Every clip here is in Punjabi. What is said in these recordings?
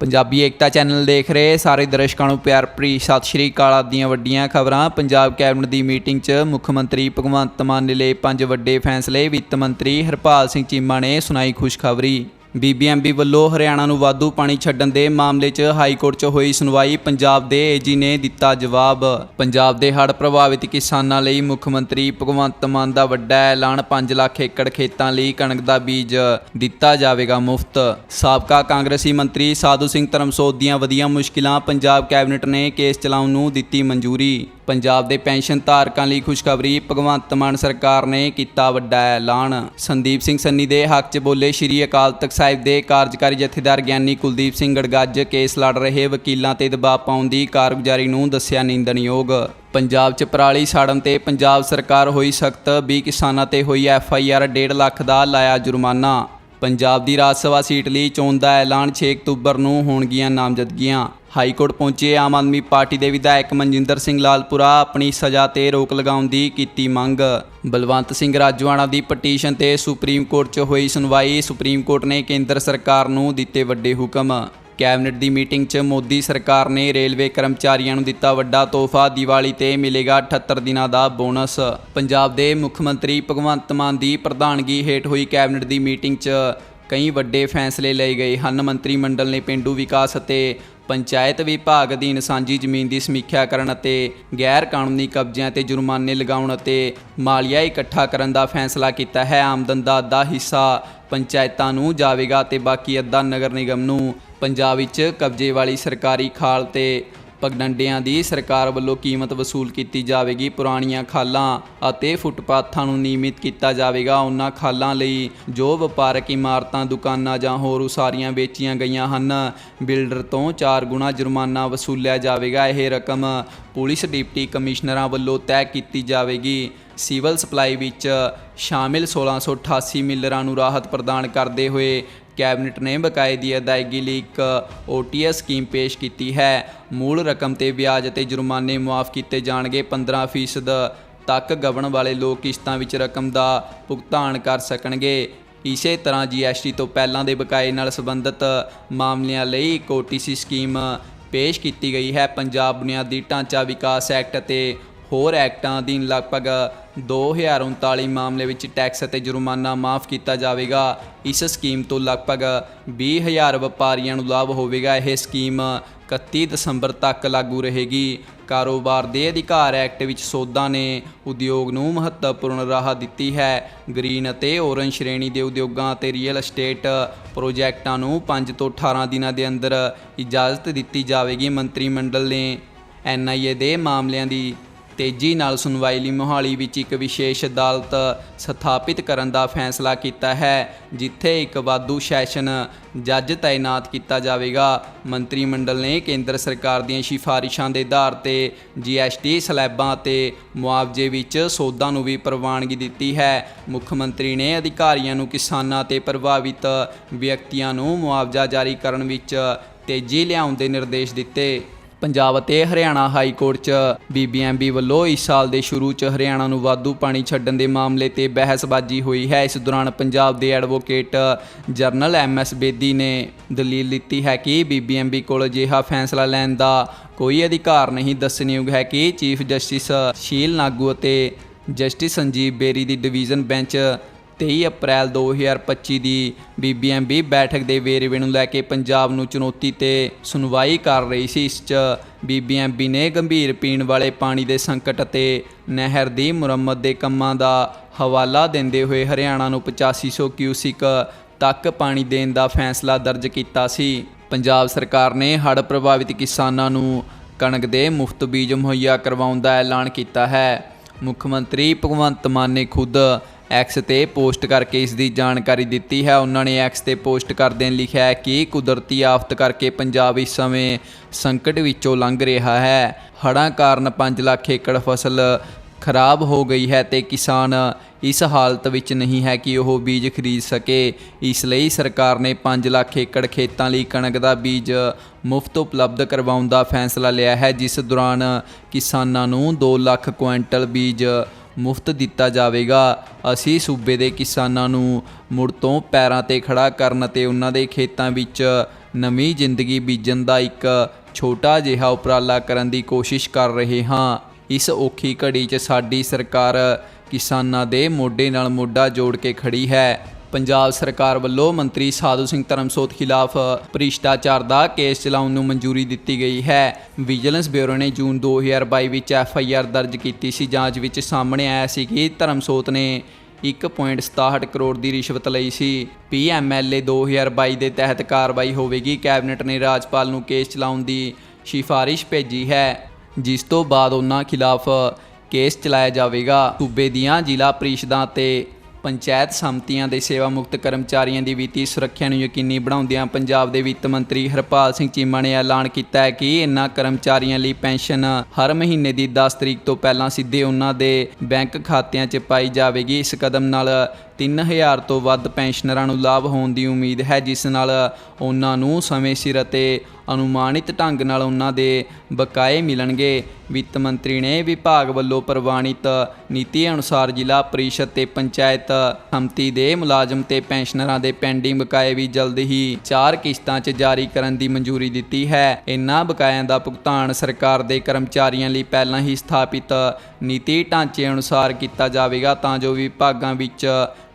ਪੰਜਾਬੀ ਏਕਤਾ ਚੈਨਲ ਦੇਖ ਰਹੇ ਸਾਰੇ ਦਰਸ਼ਕਾਂ ਨੂੰ ਪਿਆਰ ਭਰੀ ਸਤਿ ਸ਼੍ਰੀ ਅਕਾਲ ਆਪ ਦੀਆਂ ਵੱਡੀਆਂ ਖਬਰਾਂ। ਪੰਜਾਬ ਕੈਬਨਿਟ ਦੀ ਮੀਟਿੰਗ 'ਚ ਮੁੱਖ ਮੰਤਰੀ ਭਗਵੰਤ ਮਾਨ ਨੇ ਲਏ ਪੰਜ ਵੱਡੇ ਫੈਸਲੇ। ਵਿੱਤ ਮੰਤਰੀ ਹਰਪਾਲ ਸਿੰਘ ਚੀਮਾ ਨੇ ਸੁਣਾਈ ਖੁਸ਼ਖਬਰੀ। ਬੀਬੀਐਮਬੀ ਵੱਲੋਂ ਹਰਿਆਣਾ ਨੂੰ ਵਾਧੂ ਪਾਣੀ ਛੱਡਣ ਦੇ ਮਾਮਲੇ 'ਚ ਹਾਈ ਕੋਰਟ 'ਚ ਹੋਈ ਸੁਣਵਾਈ ਪੰਜਾਬ ਦੇ ਏਜੀ ਨੇ ਦਿੱਤਾ ਜਵਾਬ। ਪੰਜਾਬ ਦੇ ਹੜ੍ਹ ਪ੍ਰਭਾਵਿਤ ਕਿਸਾਨਾਂ ਲਈ ਮੁੱਖ ਮੰਤਰੀ ਭਗਵੰਤ ਮਾਨ ਦਾ ਵੱਡਾ ਐਲਾਨ 5 ਲੱਖ ਏਕੜ ਖੇਤਾਂ ਲਈ ਕਣਕ ਦਾ ਬੀਜ ਦਿੱਤਾ ਜਾਵੇਗਾ ਮੁਫਤ। ਸਾਬਕਾ ਕਾਂਗਰਸੀ ਮੰਤਰੀ ਸਾਧੂ ਸਿੰਘ ਧਰਮਸੋਤ ਦੀਆਂ ਵਧੀਆਂ ਮੁਸ਼ਕਿਲਾਂ ਪੰਜਾਬ ਕੈਬਨਿਟ ਨੇ ਕੇਸ ਚਲਾਉਣ ਨੂੰ ਦਿੱਤੀ ਮਨਜ਼ੂਰੀ। ਪੰਜਾਬ ਦੇ ਪੈਨਸ਼ਨ ਧਾਰਕਾਂ ਲਈ ਖੁਸ਼ਖਬਰੀ ਭਗਵੰਤ ਮਾਨ ਸਰਕਾਰ ਨੇ ਕੀਤਾ ਵੱਡਾ ਐਲਾਨ। ਸੰਦੀਪ ਸਿੰਘ ਸੰਨੀ ਦੇ ਹੱਕ 'ਚ ਬੋਲੇ ਸ਼੍ਰੀ ਅਕਾਲ ਤਖਤ ਸਾਹਿਬ ਦੇ ਕਾਰਜਕਾਰੀ ਜਥੇਦਾਰ ਗਿਆਨੀ ਕੁਲਦੀਪ ਸਿੰਘ ਗੜਗੱਜ ਕੇਸ ਲੜ ਰਹੇ ਵਕੀਲਾਂ ਤੇ ਦਬਾਅ ਪਾਉਣ ਦੀ ਕਾਰਗੁਜ਼ਾਰੀ ਨੂੰ ਦੱਸਿਆ ਨਿੰਦਣਯੋਗ। ਪੰਜਾਬ 'ਚ ਪਰਾਲੀ ਸਾੜਨ ਤੇ ਪੰਜਾਬ ਸਰਕਾਰ ਹੋਈ ਸਖਤ 20 ਕਿਸਾਨਾਂ ਤੇ ਹੋਈ ਐਫ ਆਈ ਆਰ 1.5 ਲੱਖ ਦਾ ਲਾਇਆ ਜੁਰਮਾਨਾ। ਪੰਜਾਬ ਦੀ ਰਾਜ ਸਭਾ ਸੀਟ ਲਈ ਚੋਣ ਦਾ ਐਲਾਨ 6 ਅਕਤੂਬਰ ਨੂੰ ਹੋਣਗੀਆਂ ਨਾਮਜ਼ਦਗੀਆਂ। ਹਾਈ ਕੋਰਟ ਪਹੁੰਚੇ, ਆਮ ਆਦਮੀ ਪਾਰਟੀ ਦੇ ਵਿਧਾਇਕ ਮਨਜਿੰਦਰ ਸਿੰਘ ਲਾਲਪੁਰਾ ਆਪਣੀ ਸਜ਼ਾ ਤੇ ਰੋਕ ਲਗਾਉਣ ਦੀ ਕੀਤੀ ਮੰਗ। ਬਲਵੰਤ ਸਿੰਘ ਰਾਜਵਾਨਾ ਦੀ ਪਟੀਸ਼ਨ ਤੇ ਸੁਪਰੀਮ ਕੋਰਟ 'ਚ ਹੋਈ ਸੁਣਵਾਈ, ਸੁਪਰੀਮ ਕੋਰਟ ਨੇ ਕੇਂਦਰ ਸਰਕਾਰ ਨੂੰ ਦਿੱਤੇ ਵੱਡੇ ਹੁਕਮ। ਕੈਬਨਿਟ ਦੀ ਮੀਟਿੰਗ 'ਚ ਮੋਦੀ ਸਰਕਾਰ ਨੇ ਰੇਲਵੇ ਕਰਮਚਾਰੀਆਂ ਨੂੰ ਦਿੱਤਾ ਵੱਡਾ ਤੋਹਫਾ, ਦੀਵਾਲੀ ਤੇ ਮਿਲੇਗਾ 78 ਦਿਨਾਂ ਦਾ ਬੋਨਸ। ਪੰਜਾਬ ਦੇ ਮੁੱਖ ਮੰਤਰੀ ਭਗਵੰਤ ਮਾਨ ਦੀ ਪ੍ਰਧਾਨਗੀ ਹੇਠ ਹੋਈ ਕੈਬਨਿਟ ਦੀ ਮੀਟਿੰਗ 'ਚ ਕਈ ਵੱਡੇ ਫੈਸਲੇ ਲਏ ਗਏ ਹਨ। ਮੰਤਰੀ ਮੰਡਲ ਨੇ ਪਿੰਡੂ ਵਿਕਾਸ ਅਤੇ ਪੰਚਾਇਤ ਵਿਭਾਗ ਅਧੀਨ ਸਾਂਝੀ ਜ਼ਮੀਨ ਦੀ ਸਮੀਖਿਆ ਕਰਨ ਅਤੇ ਗੈਰ ਕਾਨੂੰਨੀ ਕਬਜ਼ਿਆਂ ਤੇ ਜੁਰਮਾਨੇ ਲਗਾਉਣ ਅਤੇ ਮਾਲੀਆ ਇਕੱਠਾ ਕਰਨ ਦਾ ਫੈਸਲਾ ਕੀਤਾ ਹੈ। ਆਮਦਨ ਦਾ ਅੱਧਾ ਹਿੱਸਾ ਪੰਚਾਇਤਾਂ ਨੂੰ ਜਾਵੇਗਾ ਤੇ ਬਾਕੀ ਅੱਧਾ ਨਗਰ ਨਿਗਮ ਨੂੰ ਪੰਜਾਬ ਵਿੱਚ ਕਬਜ਼ੇ ਵਾਲੀ ਸਰਕਾਰੀ ਖਾਲ ਤੇ ਪਗਡੰਡਿਆਂ ਦੀ ਸਰਕਾਰ ਵੱਲੋਂ ਕੀਮਤ ਵਸੂਲ ਕੀਤੀ ਜਾਵੇਗੀ। ਪੁਰਾਣੀਆਂ ਖਾਲਾਂ ਅਤੇ ਫੁੱਟਪਾਥਾਂ ਨੂੰ ਨਿਯਮਿਤ ਕੀਤਾ ਜਾਵੇਗਾ। ਉਹਨਾਂ ਖਾਲਾਂ ਲਈ ਜੋ ਵਪਾਰਕ ਇਮਾਰਤਾਂ, ਦੁਕਾਨਾਂ ਜਾਂ ਹੋਰ ਉਸਾਰੀਆਂ ਵੇਚੀਆਂ ਗਈਆਂ ਹਨ, ਬਿਲਡਰ ਤੋਂ 4 ਗੁਣਾ ਜੁਰਮਾਨਾ ਵਸੂਲਿਆ ਜਾਵੇਗਾ। ਇਹ ਰਕਮ ਪੁਲਿਸ ਡਿਪਟੀ ਕਮਿਸ਼ਨਰਾਂ ਵੱਲੋਂ ਤੈਅ ਕੀਤੀ ਜਾਵੇਗੀ। ਸਿਵਲ ਸਪਲਾਈ ਵਿੱਚ ਸ਼ਾਮਿਲ 1688 ਮਿਲਰਾਂ ਨੂੰ ਰਾਹਤ ਪ੍ਰਦਾਨ ਕਰਦੇ ਹੋਏ ਕੈਬਨਿਟ ਨੇ ਬਕਾਏ ਦੀ ਅਦਾਇਗੀ ਲਈ ਇੱਕ ਓਟੀਐਸ ਸਕੀਮ ਪੇਸ਼ ਕੀਤੀ ਹੈ। ਮੂਲ ਰਕਮ ਤੇ ਵਿਆਜ ਅਤੇ ਜੁਰਮਾਨੇ ਮੁਆਫ ਕੀਤੇ ਜਾਣਗੇ। 15% ਤੱਕ ਗਵਣ ਵਾਲੇ ਲੋਕ ਕਿਸ਼ਤਾਂ ਵਿੱਚ ਰਕਮ ਦਾ ਭੁਗਤਾਨ ਕਰ ਸਕਣਗੇ। ਇਸੇ ਤਰ੍ਹਾਂ ਜੀਐਸਟੀ ਤੋਂ ਪਹਿਲਾਂ ਦੇ ਬਕਾਏ ਨਾਲ ਸੰਬੰਧਿਤ ਮਾਮਲਿਆਂ ਲਈ ਇੱਕ ਓਟੀਸੀ ਸਕੀਮ ਪੇਸ਼ ਕੀਤੀ ਗਈ ਹੈ। ਪੰਜਾਬ ਬੁਨਿਆਦੀ ਢਾਂਚਾ ਵਿਕਾਸ ਐਕਟ ਅਤੇ ਹੋਰ ਐਕਟਾਂ ਅਧੀਨ ਲਗਭਗ 2039 ਮਾਮਲੇ ਵਿੱਚ ਟੈਕਸ ਅਤੇ ਜੁਰਮਾਨਾ ਮਾਫ ਕੀਤਾ ਜਾਵੇਗਾ। ਇਸ ਸਕੀਮ ਤੋਂ ਲਗਭਗ 20000 ਵਪਾਰੀਆਂ ਨੂੰ ਲਾਭ ਹੋਵੇਗਾ। ਇਹ ਸਕੀਮ 31 ਦਸੰਬਰ ਤੱਕ ਲਾਗੂ ਰਹੇਗੀ। ਕਾਰੋਬਾਰ ਦੇ ਅਧਿਕਾਰ ਐਕਟ ਵਿੱਚ ਸੋਧਾਂ ਨੇ ਉਦਯੋਗ ਨੂੰ ਮਹੱਤਵਪੂਰਨ ਰਾਹ ਦਿੱਤੀ ਹੈ। ਗ੍ਰੀਨ ਅਤੇ ਔਰੰਜ ਸ਼੍ਰੇਣੀ ਦੇ ਉਦਯੋਗਾਂ ਅਤੇ ਰੀਅਲ ਅਸਟੇਟ ਪ੍ਰੋਜੈਕਟਾਂ ਨੂੰ 5 ਤੋਂ 18 ਦਿਨਾਂ ਦੇ ਅੰਦਰ ਇਜਾਜ਼ਤ ਦਿੱਤੀ ਜਾਵੇਗੀ। ਮੰਤਰੀ ਮੰਡਲ ਨੇ ਐਨਆਈਏ ਦੇ ਮਾਮਲਿਆਂ ਦੀ ਤੇਜ਼ੀ ਨਾਲ ਸੁਣਵਾਈ ਲਈ ਮੋਹਾਲੀ ਵਿੱਚ ਇੱਕ ਵਿਸ਼ੇਸ਼ ਅਦਾਲਤ ਸਥਾਪਿਤ ਕਰਨ ਦਾ ਫੈਸਲਾ ਕੀਤਾ ਹੈ, ਜਿੱਥੇ ਇੱਕ ਵਾਧੂ ਸੈਸ਼ਨ ਜੱਜ ਤਾਇਨਾਤ ਕੀਤਾ ਜਾਵੇਗਾ। ਮੰਤਰੀ ਮੰਡਲ ਨੇ ਕੇਂਦਰ ਸਰਕਾਰ ਦੀਆਂ ਸਿਫਾਰਿਸ਼ਾਂ ਦੇ ਆਧਾਰ ਤੇ ਜੀਐਸਟੀ ਸਲੈਬਾਂ ਅਤੇ ਮੁਆਵਜ਼ੇ ਵਿੱਚ ਸੋਧਾਂ ਨੂੰ ਵੀ ਪ੍ਰਵਾਨਗੀ ਦਿੱਤੀ ਹੈ। ਮੁੱਖ ਮੰਤਰੀ ਨੇ ਅਧਿਕਾਰੀਆਂ ਨੂੰ ਕਿਸਾਨਾਂ ਤੇ ਪ੍ਰਭਾਵਿਤ ਵਿਅਕਤੀਆਂ ਨੂੰ ਮੁਆਵਜ਼ਾ ਜਾਰੀ ਕਰਨ ਵਿੱਚ ਤੇਜ਼ੀ ਲਿਆਉਣ ਦੇ ਨਿਰਦੇਸ਼ ਦਿੱਤੇ। ਪੰਜਾਬ ਅਤੇ ਹਰਿਆਣਾ ਹਾਈ ਕੋਰਟ 'ਚ। ਬੀਬੀਐਮਬੀ ਵੱਲੋਂ ਇਸ ਸਾਲ ਦੇ ਸ਼ੁਰੂ 'ਚ ਹਰਿਆਣਾ ਨੂੰ ਵਾਧੂ ਪਾਣੀ ਛੱਡਣ ਦੇ ਮਾਮਲੇ ਤੇ ਬਹਿਸਬਾਜ਼ੀ ਹੋਈ ਹੈ। ਇਸ ਦੌਰਾਨ ਪੰਜਾਬ ਦੇ ਐਡਵੋਕੇਟ ਜਰਨਲ ਐਮਐਸ ਬੇਦੀ ਨੇ ਦਲੀਲ ਦਿੱਤੀ ਹੈ ਕਿ ਬੀਬੀਐਮਬੀ ਕੋਲ ਅਜਿਹਾ ਫੈਸਲਾ ਲੈਣ ਦਾ ਕੋਈ ਅਧਿਕਾਰ ਨਹੀਂ। ਦੱਸਣਯੋਗ ਹੈ ਕਿ ਚੀਫ ਜਸਟਿਸ ਸ਼ੀਲ ਨਾਗੂ ਅਤੇ ਜਸਟਿਸ ਸੰਜੀਵ ਬੇਰੀ ਦੀ ਡਿਵੀਜ਼ਨ ਬੈਂਚ 23 ਅਪ੍ਰੈਲ 2025 ਦੀ ਬੀਬੀਐਮਬੀ ਬੈਠਕ ਦੇ ਵੇਰਵੇ ਨੂੰ ਲੈ ਕੇ ਪੰਜਾਬ ਨੂੰ ਚੁਣੌਤੀ ਤੇ ਸੁਣਵਾਈ ਕਰ ਰਹੀ ਸੀ। ਇਸ 'ਚ ਬੀਬੀਐਮਬੀ ਨੇ ਗੰਭੀਰ ਪੀਣ ਵਾਲੇ ਪਾਣੀ ਦੇ ਸੰਕਟ ਅਤੇ ਨਹਿਰ ਦੀ ਮੁਰੰਮਤ ਦੇ ਕੰਮਾਂ ਦਾ ਹਵਾਲਾ ਦਿੰਦੇ ਹੋਏ ਹਰਿਆਣਾ ਨੂੰ 8500 ਕਿਊਸਿਕ ਤੱਕ ਪਾਣੀ ਦੇਣ ਦਾ ਫੈਸਲਾ ਦਰਜ ਕੀਤਾ ਸੀ। ਪੰਜਾਬ ਸਰਕਾਰ ਨੇ ਹੜ੍ਹ ਪ੍ਰਭਾਵਿਤ ਕਿਸਾਨਾਂ ਨੂੰ ਕਣਕ ਦੇ ਮੁਫਤ ਬੀਜ ਮੁਹੱਈਆ ਕਰਵਾਉਣ ਦਾ ਐਲਾਨ ਕੀਤਾ ਹੈ। ਮੁੱਖ ਮੰਤਰੀ ਭਗਵੰਤ ਮਾਨ ਨੇ ਖੁਦ ਐਕਸ ਤੇ ਪੋਸਟ ਕਰਕੇ ਇਸ ਦੀ ਜਾਣਕਾਰੀ ਦਿੱਤੀ ਹੈ। ਉਹਨਾਂ ਨੇ ਐਕਸ ਤੇ ਪੋਸਟ ਕਰਦਿਆਂ ਲਿਖਿਆ ਹੈ ਕਿ ਕੁਦਰਤੀ ਆਫਤ ਕਰਕੇ ਪੰਜਾਬ ਇਸ ਸਮੇਂ ਸੰਕਟ ਵਿੱਚੋਂ ਲੰਘ ਰਿਹਾ ਹੈ। ਹੜ੍ਹਾਂ ਕਾਰਨ 5 ਲੱਖ ਏਕੜ ਫਸਲ ਖਰਾਬ ਹੋ ਗਈ ਹੈ ਤੇ ਕਿਸਾਨ ਇਸ ਹਾਲਤ ਵਿੱਚ ਨਹੀਂ ਹੈ ਕਿ ਉਹ ਬੀਜ ਖਰੀਦ ਸਕੇ। ਇਸ ਲਈ ਸਰਕਾਰ ਨੇ 5 ਲੱਖ ਏਕੜ ਖੇਤਾਂ ਲਈ ਕਣਕ ਦਾ ਬੀਜ ਮੁਫਤ ਉਪਲਬਧ ਕਰਵਾਉਣ ਦਾ ਫੈਸਲਾ ਲਿਆ ਹੈ, ਜਿਸ ਦੌਰਾਨ ਕਿਸਾਨਾਂ ਨੂੰ 2 ਲੱਖ ਕੁਇੰਟਲ ਬੀਜ ਮੁਫਤ ਦਿੱਤਾ ਜਾਵੇਗਾ। ਅਸੀਂ ਸੂਬੇ ਦੇ ਕਿਸਾਨਾਂ ਨੂੰ ਮੁੜ ਤੋਂ ਪੈਰਾਂ ਤੇ ਖੜਾ ਕਰਨ ਅਤੇ ਉਹਨਾਂ ਦੇ ਖੇਤਾਂ ਵਿੱਚ ਨਵੀਂ ਜ਼ਿੰਦਗੀ ਬੀਜਣ ਦਾ ਇੱਕ ਛੋਟਾ ਜਿਹਾ ਉਪਰਾਲਾ ਕਰਨ ਦੀ ਕੋਸ਼ਿਸ਼ ਕਰ ਰਹੇ ਹਾਂ। ਇਸ ਔਖੀ ਘੜੀ 'ਚ ਸਾਡੀ ਸਰਕਾਰ ਕਿਸਾਨਾਂ ਦੇ ਮੋਢੇ ਨਾਲ ਮੋਢਾ ਜੋੜ ਕੇ ਖੜੀ ਹੈ। ਪੰਜਾਬ ਸਰਕਾਰ ਵੱਲੋਂ ਮੰਤਰੀ ਸਾਧੂ ਸਿੰਘ ਧਰਮਸੋਤ ਖਿਲਾਫ ਭ੍ਰਿਸ਼ਟਾਚਾਰ ਦਾ ਕੇਸ ਚਲਾਉਣ ਨੂੰ ਮਨਜ਼ੂਰੀ ਦਿੱਤੀ ਗਈ ਹੈ। ਵਿਜੀਲੈਂਸ ਬਿਊਰੋ ਨੇ ਜੂਨ 2022 ਵਿੱਚ ਐਫ ਆਈ ਆਰ ਦਰਜ ਕੀਤੀ ਸੀ। ਜਾਂਚ ਵਿੱਚ ਸਾਹਮਣੇ ਆਇਆ ਸੀ ਕਿ ਧਰਮਸੋਤ ਨੇ 1.67 ਕਰੋੜ ਦੀ ਰਿਸ਼ਵਤ ਲਈ ਸੀ। ਪੀਐਮਐਲਏ 2022 ਦੇ ਤਹਿਤ ਕਾਰਵਾਈ ਹੋਵੇਗੀ। ਕੈਬਨਿਟ ਨੇ ਰਾਜਪਾਲ ਨੂੰ ਕੇਸ ਚਲਾਉਣ ਦੀ ਸਿਫਾਰਿਸ਼ ਭੇਜੀ ਹੈ। ਜਿਸ ਤੋਂ ਬਾਅਦ ਉਹਨਾਂ ਖਿਲਾਫ ਕੇਸ ਚਲਾਇਆ ਜਾਵੇਗਾ। ਸੂਬੇ ਦੀਆਂ ਜ਼ਿਲ੍ਹਾ ਪ੍ਰੀਸ਼ਦਾਂ ਤੇ ਪੰਚਾਇਤ ਸਮਤੀਆਂ ਦੇ ਸੇਵਾ ਮੁਕਤ ਕਰਮਚਾਰੀਆਂ ਦੀ ਵਿੱਤੀ ਸੁਰੱਖਿਆ ਨੂੰ ਯਕੀਨੀ ਬਣਾਉਂਦਿਆਂ ਪੰਜਾਬ ਦੇ ਵਿੱਤ ਮੰਤਰੀ ਹਰਪਾਲ ਸਿੰਘ ਚੀਮਾ ਨੇ ਐਲਾਨ ਕੀਤਾ ਹੈ ਕਿ ਇਨ੍ਹਾਂ ਕਰਮਚਾਰੀਆਂ ਲਈ ਪੈਨਸ਼ਨ ਹਰ ਮਹੀਨੇ ਦੀ 10 ਤਰੀਕ ਤੋਂ ਪਹਿਲਾਂ ਸਿੱਧੇ ਉਹਨਾਂ ਦੇ ਬੈਂਕ ਖਾਤਿਆਂ 'ਚ ਪਾਈ ਜਾਵੇਗੀ। ਇਸ ਕਦਮ ਨਾਲ 3000 ਤੋਂ ਵੱਧ ਪੈਨਸ਼ਨਰਾਂ ਨੂੰ ਲਾਭ ਹੋਣ ਦੀ ਉਮੀਦ ਹੈ, ਜਿਸ ਨਾਲ ਉਹਨਾਂ ਨੂੰ ਸਮੇਂ ਸਿਰ ਅਤੇ ਅਨੁਮਾਨਿਤ ਢੰਗ ਨਾਲ ਉਹਨਾਂ ਦੇ ਬਕਾਏ ਮਿਲਣਗੇ। ਵਿੱਤ ਮੰਤਰੀ ਨੇ ਵਿਭਾਗ ਵੱਲੋਂ ਪ੍ਰਵਾਨਿਤ ਨੀਤੀ ਅਨੁਸਾਰ ਜ਼ਿਲ੍ਹਾ ਪ੍ਰੀਸ਼ਦ ਤੇ ਪੰਚਾਇਤ ਸੰਮਤੀ ਦੇ ਮੁਲਾਜ਼ਮ ਤੇ ਪੈਨਸ਼ਨਰਾਂ ਦੇ ਪੈਂਡਿੰਗ ਬਕਾਏ ਵੀ ਜਲਦ ਹੀ ਚਾਰ ਕਿਸ਼ਤਾਂ 'ਚ ਜਾਰੀ ਕਰਨ ਦੀ ਮਨਜ਼ੂਰੀ ਦਿੱਤੀ ਹੈ। ਇਨ੍ਹਾਂ ਬਕਾਇਆਂ ਦਾ ਭੁਗਤਾਨ ਸਰਕਾਰ ਦੇ ਕਰਮਚਾਰੀਆਂ ਲਈ ਪਹਿਲਾਂ ਹੀ ਸਥਾਪਿਤ ਨੀਤੀ ਢਾਂਚੇ ਅਨੁਸਾਰ ਕੀਤਾ ਜਾਵੇਗਾ, ਤਾਂ ਜੋ ਵਿਭਾਗਾਂ ਵਿੱਚ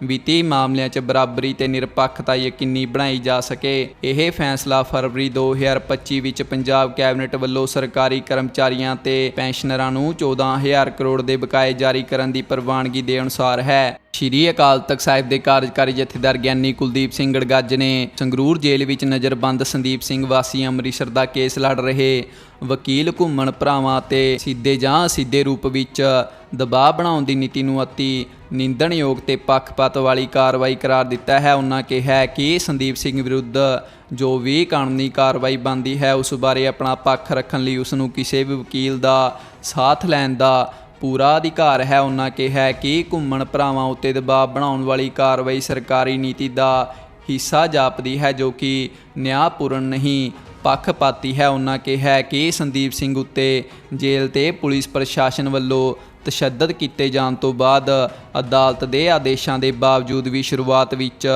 ਵਿੱਤੀ ਮਾਮਲਿਆਂ 'ਚ ਬਰਾਬਰੀ ਤੇ ਨਿਰਪੱਖਤਾ ਯਕੀਨੀ ਬਣਾਈ ਜਾ ਸਕੇ। ਇਹ ਫੈਸਲਾ ਫਰਵਰੀ 2025 ਵਿੱਚ ਪੰਜਾਬ ਕੈਬਨਿਟ ਵੱਲੋਂ ਸਰਕਾਰੀ ਕਰਮਚਾਰੀਆਂ ਤੇ ਪੈਨਸ਼ਨਰਾਂ ਨੂੰ 14000 ਕਰੋੜ ਦੇ ਬਕਾਏ ਜਾਰੀ ਕਰਨ ਦੀ ਪ੍ਰਵਾਨਗੀ ਦੇ ਅਨੁਸਾਰ ਹੈ। ਸ਼੍ਰੀ ਅਕਾਲ ਤਖਤ ਸਾਹਿਬ ਦੇ ਕਾਰਜਕਾਰੀ ਜਥੇਦਾਰ ਗਿਆਨੀ ਕੁਲਦੀਪ ਸਿੰਘ ਗੜਗੱਜ ਨੇ ਸੰਗਰੂਰ ਜੇਲ੍ਹ ਵਿੱਚ ਨਜ਼ਰਬੰਦ ਸੰਦੀਪ ਸਿੰਘ ਵਾਸੀ ਅੰਮ੍ਰਿਤਸਰ ਦਾ ਕੇਸ ਲੜ ਰਹੇ ਵਕੀਲ ਘੁੰਮਣ ਭਰਾਵਾਂ ਤੇ ਸਿੱਧੇ ਜਾਂ ਸਿੱਧੇ ਰੂਪ ਵਿੱਚ ਦਬਾਅ ਬਣਾਉਣ ਦੀ ਨੀਤੀ ਨੂੰ ਅਤੀ ਨਿੰਦਣਯੋਗ ਤੇ ਪੱਖਪਾਤ ਵਾਲੀ ਕਾਰਵਾਈ ਕਰਾਰ ਦਿੱਤਾ ਹੈ। ਉਹਨਾਂ ਕਿਹਾ ਕਿ ਸੰਦੀਪ ਸਿੰਘ ਵਿਰੁੱਧ ਜੋ ਵੀ ਕਾਨੂੰਨੀ ਕਾਰਵਾਈ ਬਣਦੀ ਹੈ, ਉਸ ਬਾਰੇ ਆਪਣਾ ਪੱਖ ਰੱਖਣ ਲਈ ਉਸ ਨੂੰ ਕਿਸੇ ਵੀ ਵਕੀਲ ਦਾ ਸਾਥ ਲੈਣ ਦਾ ਪੂਰਾ ਅਧਿਕਾਰ ਹੈ ਉਹਨਾਂ ਕਿਹਾ ਕਿ ਘੁੰਮਣ ਭਰਾਵਾਂ ਉੱਤੇ ਦਬਾਅ ਬਣਾਉਣ ਵਾਲੀ ਕਾਰਵਾਈ ਸਰਕਾਰੀ ਨੀਤੀ ਦਾ ਹਿੱਸਾ ਜਾਪਦੀ ਹੈ ਜੋ ਕਿ ਨਿਆਂਪੂਰਨ ਨਹੀਂ, ਪੱਖਪਾਤੀ ਹੈ। ਉਹਨਾਂ ਕਿਹਾ ਕਿ ਸੰਦੀਪ ਸਿੰਘ ਉੱਤੇ ਜੇਲ੍ਹ ਤੇ ਪੁਲਿਸ ਪ੍ਰਸ਼ਾਸਨ ਵੱਲੋਂ ਤਸ਼ੱਦਦ ਕੀਤੇ ਜਾਣ ਤੋਂ ਬਾਅਦ ਅਦਾਲਤ ਦੇ ਆਦੇਸ਼ਾਂ ਦੇ ਬਾਵਜੂਦ ਵੀ ਸ਼ੁਰੂਆਤ ਵਿੱਚ